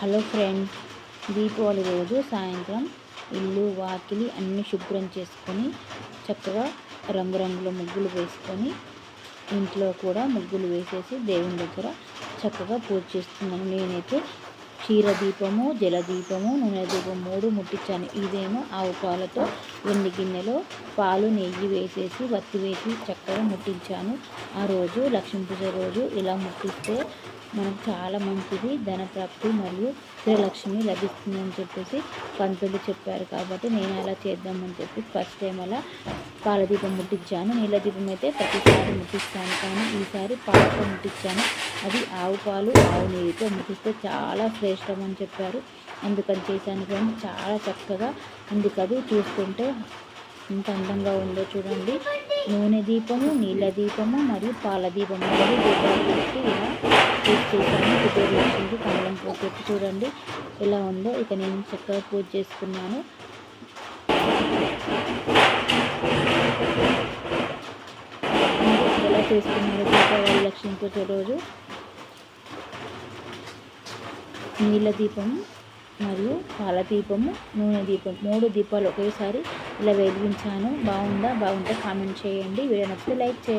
Hello friends Deepavali రోజు సాయంత్రం ఇల్లు వాకిలి అన్నీ శుభ్రం చేసుకొని చక్కగా రంగురంగుల ముగ్గులు వేసుకొని ఇంట్లో కూడా ముగ్గులు వేసేసి దేవుని దగ్గర చక్కగా పూజ చేస్తున్నాను. నేనైతే క్షీర దీపము జలదీపము నూనె దీపం మూడు ముట్టించాను. ఇదేమో ఆవు పాలతో వెండి గిన్నెలో పాలు నెయ్యి వేసేసి వత్తి వేసి చక్కగా ముట్టించాను. ఆ రోజు లక్ష్మీ పూజ రోజు ఇలా ముట్టిస్తే మనకు చాలా మంచిది. ధనప్రాప్తి మరియు శ్రీలక్ష్మి లభిస్తుందని చెప్పేసి పంతులు చెప్పారు కాబట్టి నేను అలా చేద్దామని చెప్పి ఫస్ట్ టైం అలా పాలదీపం ముట్టించాను. నీళ్ళ దీపం అయితే ప్రతిసారి ముట్టిస్తాను కానీ ఈసారి పాలతో ముట్టించాను. అది ఆవు పాలు ఆవు నీరుతో ముట్టిస్తే చాలా శ్రేష్టం అని చెప్పారు. అందుకని చేశాను కానీ చాలా చక్కగా ఉంది. కదా చూస్తుంటే ఎంత అందంగా ఉందో చూడండి. నూనె దీపము నీళ్ళ దీపము మరియు పాల దీపము మరియు దీపాలు పెట్టి ఇలా పూజ చేశాను. కుబేరు కమలం పూజ పెట్టి చూడండి ఎలా ఉందో. ఇక నేను చక్కగా పూజ చేసుకున్నాను. ఎలా చేసుకున్నాను దీపావళి లక్ష్మీ పూజ రోజు? నీళ్ళ దీపము మరియు పాల దీపము నూనె దీపం. మూడు దీపాలు ఒకేసారి ఇలా వెలిగించాను. బాగుందా? బాగుంటే కామెంట్ చేయండి. వీడియో నచ్చితే లైక్ చేయండి.